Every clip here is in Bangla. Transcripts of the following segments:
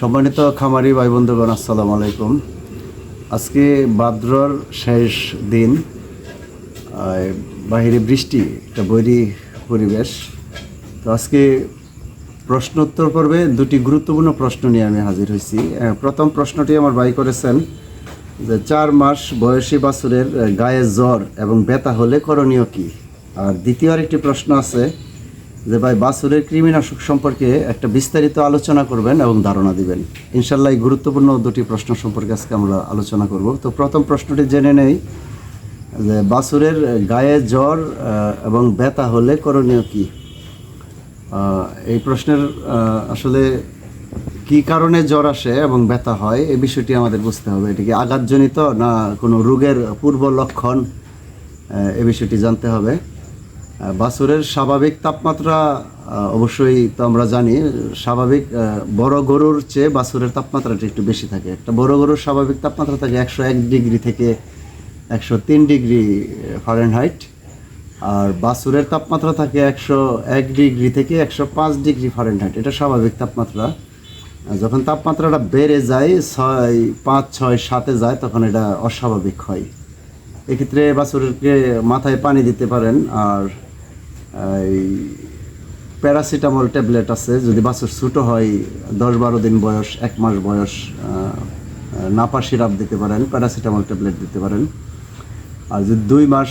সম্মানিত খামারি ভাই বন্ধুগণ আসসালামু আলাইকুম। আজকে ভাদ্রর শেষ দিন বাহিরে বৃষ্টি, একটা বৈরী পরিবেশ। তো আজকে প্রশ্ন উত্তর পর্বে দুটি গুরুত্বপূর্ণ প্রশ্ন নিয়ে আমি হাজির হয়েছি। প্রথম প্রশ্নটি আমার ভাই করেছেন যে, চার মাস বয়সী বাছুরের গায়ে জ্বর এবং ব্যথা হলে করণীয় কি? আর দ্বিতীয় আরেকটি প্রশ্ন আছে যে ভাই বাছুরের কৃমিনাশক সম্পর্কে একটা বিস্তারিত আলোচনা করবেন এবং ধারণা দিবেন। ইনশাল্লাহ এই গুরুত্বপূর্ণ দুটি প্রশ্ন সম্পর্কে আজকে আমরা আলোচনা করব। তো প্রথম প্রশ্নটি জেনে নেই, যে বাছুরের গায়ে জ্বর এবং ব্যথা হলে করণীয় কি? এই প্রশ্নের আসলে কি কারণে জ্বর আসে এবং ব্যথা হয় এই বিষয়টি আমাদের বুঝতে হবে। এটি কি আঘাতজনিত না কোনো রোগের পূর্ব লক্ষণ এ বিষয়টি জানতে হবে। বাছুরের স্বাভাবিক তাপমাত্রা অবশ্যই তো আমরা জানি, স্বাভাবিক বড় গরুর চেয়ে বাছুরের তাপমাত্রাটা একটু বেশি থাকে। একটা বড় গরুর স্বাভাবিক তাপমাত্রা থাকে একশো এক ডিগ্রি থেকে একশো তিন ডিগ্রি ফারেনহাইট আর বাছুরের তাপমাত্রা থাকে একশো এক ডিগ্রি থেকে একশো পাঁচ ডিগ্রি ফারেনহাইট এটা স্বাভাবিক তাপমাত্রা। যখন তাপমাত্রাটা বেড়ে যায়, ছয়, পাঁচ, ছয়, সাতে যায়, তখন এটা অস্বাভাবিক হয়। এক্ষেত্রে বাছুরকে মাথায় পানি দিতে পারেন, আর এই প্যারাসিটামল ট্যাবলেট আছে, যদি বাছুর ছোটো হয় দশ বারো দিন বয়স, এক মাস বয়স নাপা সিরাপ দিতে পারেন, প্যারাসিটামল ট্যাবলেট দিতে পারেন। আর যদি দুই মাস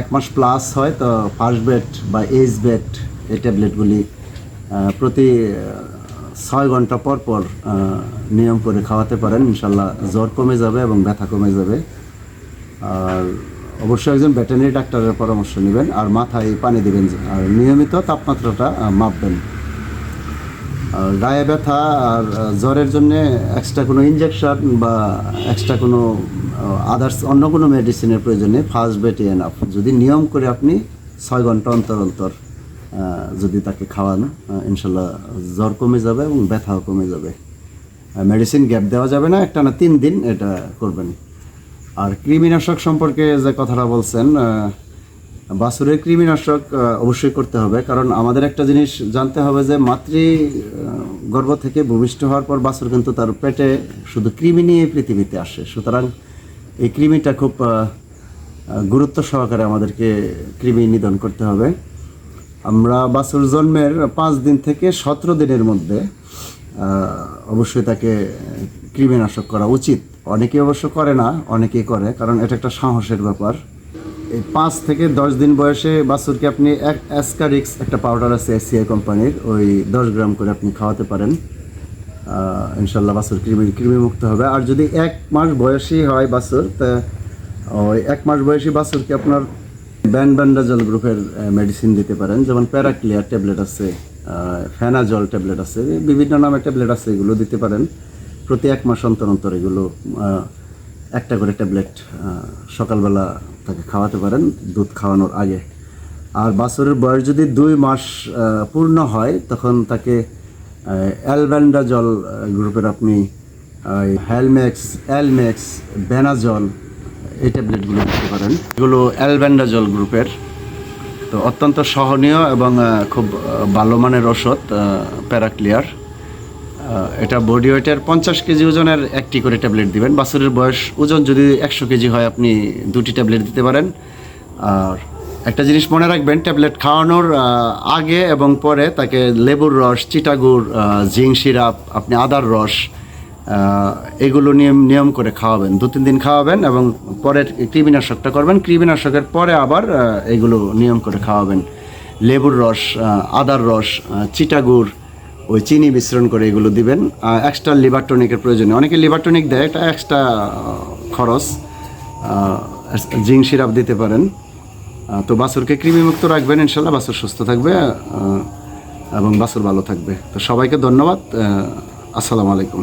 এক মাস প্লাস হয়, তো ফার্স্ট বেড বা এইচ বেড এই ট্যাবলেটগুলি প্রতি ছয় ঘণ্টা পর পর নিয়ম করে খাওয়াতে পারেন। ইনশাল্লাহ জ্বর কমে যাবে এবং ব্যথা কমে যাবে। আর অবশ্যই একজন ভেটেরিনারি ডাক্তারের পরামর্শ নেবেন আর মাথায় পানি দিবেন আর নিয়মিত তাপমাত্রাটা মাপবেন। আর গায়ে ব্যথা আর জ্বরের জন্য এক্সট্রা কোনো ইনজেকশন বা এক্সট্রা কোনো আদার্স অন্য কোনো মেডিসিনের প্রয়োজনে ফার্স্ট বেটে এনাফ। যদি নিয়ম করে আপনি ছয় ঘণ্টা অন্তর অন্তর যদি তাকে খাওয়ান ইনশাল্লাহ জ্বর কমে যাবে এবং ব্যথাও কমে যাবে। মেডিসিন গ্যাপ দেওয়া যাবে না একটা না তিন দিন এটা করবেন। আর কৃমিনাশক সম্পর্কে যে কথাটা বলছেন বাছুরের কৃমিনাশক অবশ্যই করতে হবে। কারণ আমাদের একটা জিনিস জানতে হবে যে মাতৃ গর্ভ থেকে ভূমিষ্ঠ হওয়ার পর বাছুর কিন্তু তার পেটে শুধু কৃমি নিয়ে পৃথিবীতে আসে। সুতরাং এই কৃমিটা খুব গুরুত্ব সহকারে আমাদেরকে কৃমি নিধন করতে হবে। আমরা বাছুর জন্মের পাঁচ দিন থেকে সতেরো দিনের মধ্যে অবশ্যই তাকে কৃমিনাশক করা উচিত। অনেকে অবশ্য করে না, অনেকেই করে, কারণ এটা একটা সাহসের ব্যাপার। এই পাঁচ থেকে দশ দিন বয়সে বাছুরকে আপনি এক অ্যাসকারিক্স একটা পাউডার আছে এসিআই কোম্পানির, ওই দশ গ্রাম করে আপনি খাওয়াতে পারেন। ইনশাল্লাহ বাছুর কৃমি কৃমি মুক্ত হবে। আর যদি এক মাস বয়সী হয় বাছুর, তা ওই এক মাস বয়সী বাছুরকে আপনার ব্যান্ড ব্যান্ডাজল গ্রুপের মেডিসিন দিতে পারেন? যেমন প্যারাক্লিয়ার ট্যাবলেট আছে ফেনাজল ট্যাবলেট আছে, বিভিন্ন নামের ট্যাবলেট আছে, এগুলো দিতে পারেন। প্রতি এক মাস অন্তর অন্তর এগুলো একটা করে ট্যাবলেট সকালবেলা তাকে খাওয়াতে পারেন, দুধ খাওয়ানোর আগে। আর বাছরের বয়স যদি দুই মাস পূর্ণ হয়, তখন তাকে অ্যালব্যান্ডাজল গ্রুপের আপনি হ্যালমেক্স অ্যালমেক্স, বেনাজল, এই ট্যাবলেটগুলো দিতে পারেন। এগুলো অ্যালব্যান্ডাজল গ্রুপের। তো অত্যন্ত সহনীয় এবং খুব ভালো মানের ওষুধ প্যারাক্লিয়ার। এটা বডি ওয়েটের পঞ্চাশ কেজি ওজনের একটি করে ট্যাবলেট দিবেন। বাছুরের বয়স ওজন যদি একশো কেজি হয়, আপনি দুটি ট্যাবলেট দিতে পারেন। আর একটা জিনিস মনে রাখবেন ট্যাবলেট খাওয়ানোর আগে এবং পরে তাকে লেবুর রস, চিটাগুড় জিং সিরাপ, আপনি আদার রস এগুলো নিয়ম নিয়ম করে খাওয়াবেন। দু তিন দিন খাওয়াবেন এবং পরে কৃমিনাশকটা করবেন। কৃমিনাশকের পরে আবার এগুলো নিয়ম করে খাওয়াবেন। লেবুর রস আদার রস চিটাগুড় ওই চিনি মিশ্রণ করে এগুলো দিবেন। এক্সট্রা লিভার টনিকের প্রয়োজনে। অনেকে লিভার টনিক দেয় একটা এক্সট্রা খরচ। জিঙ্ক সিরাপ দিতে পারেন। তো বাছুরকে কৃমিমুক্ত রাখবেন, ইনশাল্লাহ বাছুর সুস্থ থাকবে এবং বাছুর ভালো থাকবে। তো সবাইকে ধন্যবাদ আসসালামু আলাইকুম।